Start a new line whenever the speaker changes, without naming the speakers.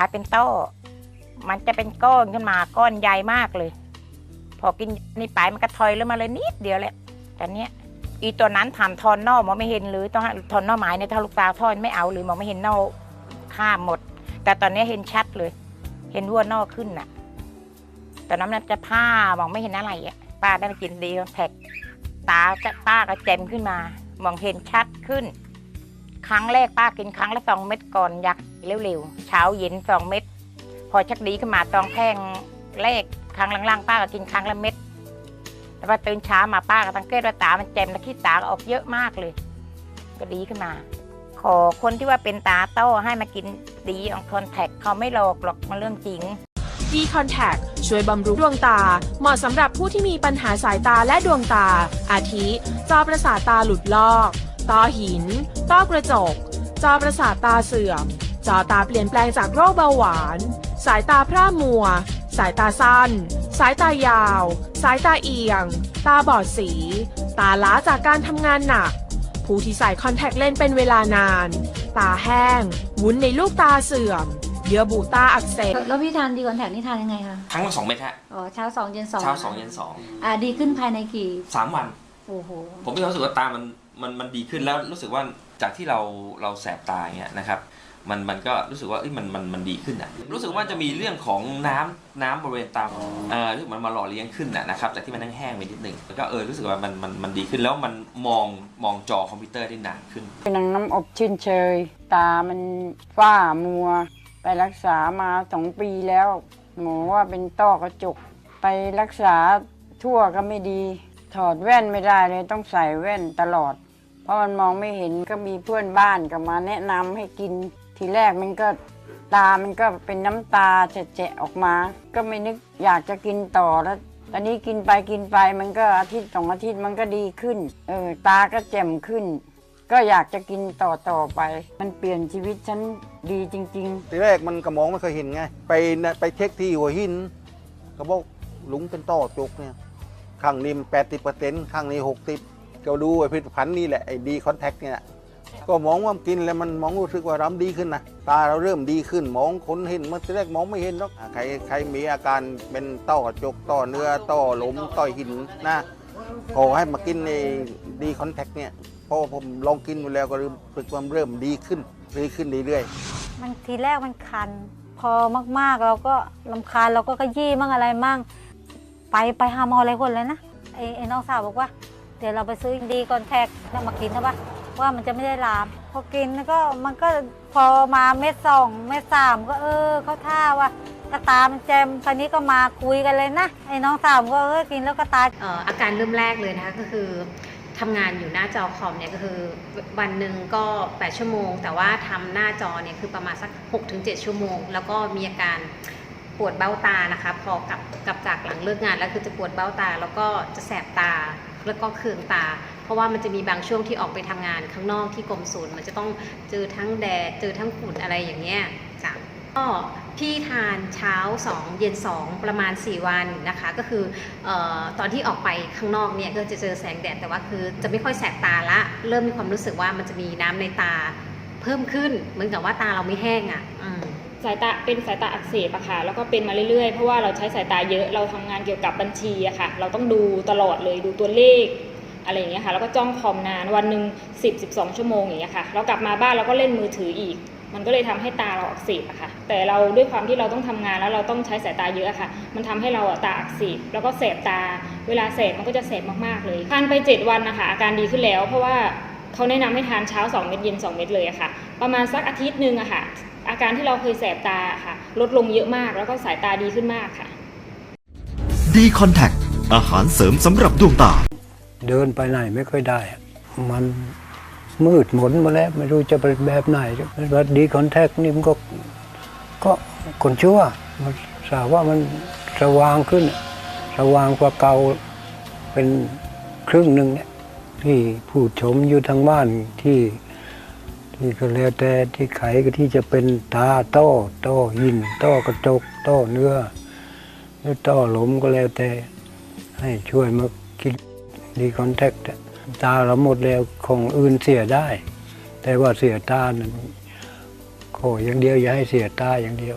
าเป็นต้อ มันจะเป็นก้อนขึ้นมาก้อนใหญ่มากเลย พอกินนี่ไปมันก็ถอยลงมาเลยนิดเดียวแหละแต่เนี้ยอีตัวนั้นทำทอนนอกมองไม่เห็นหรือต้องทอนนอกไม้เนี่ยถ้าลูกตาทอนไม่เอาหรือมองไม่เห็นนอกข้ามหมด แต่ตอนนี้เห็นชัดเลย เห็นวัวนอกขึ้นน่ะตอนนั้นมันจะผ้ามองไม่เห็นอะไรอะป้าได้มากินดีแท็กตาจะป้าก็แจ่มขึ้นมา มองเห็นชัดขึ้น ครั้งแรกป้ากินครั้งละสองเม็ดก่อนอยากเร็วๆเช้าเย็นสองเม็ดพอชักดีขึ้นมาตองแพงแรกครั้งล่างๆป้าก็กินครั้งละเม็ดแต่พอตื่นเช้ามาป้าก็สังเกตว่าตา มันแจ่มและขี้ตาก็ออกเยอะมากเลย ก็ดีขึ้นมา ขอคนที่ว่าเป็นตาโต้ให้มากินดีอองคอนแทคเขาไม่หลอกหรอกมันเรื่องจริง
D Contact ช่วยบำรุงดวงตา เหมาะสำหรับผู้ที่มีปัญหาสายตาและดวงตา อาทิ จอประสาทตาหลุดลอก ต้อหิน ต้อกระจก จอประสาทตาเสื่อม จอตาเปลี่ยนแปลงจากโรคเบาหวาน สายตาพร่ามัว สายตาสั้น สายตายาว สายตาเอียง ตาบอดสี ตาล้าจากการทำงานหนัก ผู้ที่ใส่คอนแทคเลนส์เป็นเวลานาน ตาแห้ง วุ้นในลูกตาเสื่อม เยื่อบุตาอักเสบ
แล้วพี่ทานดีคอนแทคนี่ทานยังไงคะ
ครั้งละสองเม็ดฮะ
อ๋อ เช้าสองเย็นสอง
เช้าสองเย็นสอง
อ่า ดีขึ้นภายในกี่
สามวัน
โอ้โห
ผมมีความรู้สึกว่าตามัน มันมันดีขึ้นแล้วรู้สึกว่าจากที่เราเราแสบตาอย่างเงี้ยนะครับมันมันก็รู้สึกว่าเอ้ยมันมันมันดีขึ้นอะรู้สึกว่าจะมีเรื่องของน้ำน้ำบริเวณตาเอ่อรู้สึกมันมาหล่อเลี้ยงขึ้นน่ะนะครับจากที่มันแห้งๆไปนิดนึงแล้วก็เออรู้สึกว่ามันมันมันดีขึ้นแล้วมันมองมองจอคอมพิวเตอร์ได้นานขึ้น
เป็นน้ำอบชื่นเชย ตามันฝ้ามัว ไปรักษามาสองปีแล้ว หมอว่าเป็นต้อกระจก ไปรักษาทั่วก็ไม่ดี ถอดแว่นไม่ได้เลยต้องใส่แว่นตลอด ราะมันมองไม่เห็นก็มีเพื่อนบ้านก็มาแนะนำให้กิน ทีแรกมันก็ตามันก็เป็นน้ำตาแฉะออกมา ก็ไม่นึกอยากจะกินต่อแล้วตอนนี้กินไปกินไปมันก็อาทิตย์สองอาทิตย์มันก็ดีขึ้น เออตาก็แจ่มขึ้น ก็อยากจะกินต่อต่อไป มันเปลี่ยนชีวิตฉันดีจริงๆ
ทีแรกมันกระมองไม่เคยเห็นไง ไปนะไปเช็คที่หัวหินเขาบอกลุงเป็นต้อจกเนี่ยข้างนี้แปดสิบเปอร์เซ็นต์ข้างนี้หกสิบ ก็ดูไอ้ผลิตภัณฑ์นี่แหละไอ้ดีคอนแทคเนี่ยก็มองว่ากินแล้วมันมองรู้สึกว่าเราดีขึ้นนะตาเราเริ่มดีขึ้นมองคนเห็นเมื่อทีแรกมองไม่เห็นหรอกอะใครใครมีอาการเป็นต้อกระจกต้อเนื้อต้อหลมต้อหินนะขอให้มากินในดีคอนแทคเนี่ยเพราะผมลองกินดูแล้วก็รู้สึกว่าเริ่มดีขึ้นดีขึ้นเรื่อยๆ
มันทีแรกมันคัน พอมากๆเราก็ลำคาญเราก็ขยี้มั่งอะไรมั่งไปไปหาหมออะไรคนเลยนะไอ้ไอ้น้องสาวบอกว่า เดี๋ยวเราไปซื้อดีก่อนแทกแล้วมากินนะปะว่ามันจะไม่ได้ลาม พอกินแล้วก็มันก็พอมาเม็ดสองเม็ดสามก็เออเขาท่าว่าตาตามันแจมคราวนี้ก็มาคุยกันเลยนะไอ้น้องสาวก็เออกินแล้วก็ตา
เอ่ออาการเริ่มแรกเลยนะคะก็คือทำงานอยู่หน้าจอคอมเนี่ยก็คือวันหนึ่งก็ 8 ชั่วโมง แต่ว่าทำหน้าจอเนี่ยคือประมาณสัก 6-7 ชั่วโมง แล้วก็มีอาการปวดเบ้าตานะคะ พอกลับกลับจากหลังเลิกงานแล้วคือจะปวดเบ้าตา แล้วก็จะแสบตา แล้วก็เคืองตา เพราะว่ามันจะมีบางช่วงที่ออกไปทำงานข้างนอกที่กรมศูนย์มันจะต้องเจอทั้งแดดเจอทั้งฝุ่นอะไรอย่างเงี้ยจ้ะก็พี่ทานเช้า 2 เย็น 2 ประมาณ 4 วันนะคะ ก็คือออตอนที่ออกไปข้างนอกเนี่ยก็จะเจอแสงแดดแต่ว่าคือจะไม่ค่อยแสบตาละ เริ่มมีความรู้สึกว่ามันจะมีน้ำในตาเพิ่มขึ้นเหมือนกับว่าตาเราไม่แห้งอะ่ะอืม
สายตาเป็นสายตาอักเสบอะค่ะแล้วก็เป็นมาเรื่อยๆ เพราะว่าเราใช้สายตาเยอะเราทำงานเกี่ยวกับบัญชีอะค่ะเราต้องดูตลอดเลยดูตัวเลขอะไรอย่างเงี้ยค่ะแล้วก็จ้องคอมนานวันหนึ่ง10 12 ชั่วโมงอย่างเงี้ยค่ะเรากลับมาบ้านเราก็เล่นมือถืออีก มันก็เลยทำให้ตาเราอักเสบอะค่ะแต่เราด้วยความที่เราต้องทำงานแล้วเราต้องใช้สายตาเยอะอะค่ะ มันทำให้เราตาอักเสบแล้วก็แสบตา เวลาแสบมันก็จะแสบมากๆเลยทานไป 7 วันนะคะอาการดีขึ้นแล้ว เพราะว่า เขาแนะนำให้ทานเช้า 2 เม็ดเย็น 2 เม็ดเลยอะค่ะ ประมาณสักอาทิตย์หนึ่งอะค่ะ อาการที่เราเคยแสบตาค่ะ ลดลงเยอะมากแล้วก็สายตาดีขึ้นมากค่ะ
ดีคอนแทคอาหารเสริมสำหรับดวงตา
เดินไปไหนไม่ค่อยได้อะมันมืดหมนมาแล้วไม่รู้จะเป็นแบบไหนว่าดีคอนแทคนี่มันก็ก็คนชั่วมันสาว่ามันสว่างขึ้นอะสว่างกว่าเก่าเป็นครึ่งหนึ่งเนี่ย ที่ผู้ชมอยู่ทางบ้านที่ที่ก็แล้วแต่ที่ไขก็ที่จะเป็นตาโต้อต้อหินต้กระจกโต้เนื้อหรือต้หลมก็แล้วแต่ ให้ช่วยมาคิดดีคอนแทคตาเราหมดแล้วของอื่นเสียได้ แต่ว่าเสียตานั้นขออย่างเดียวอย่าให้เสียตาอย่างเดียว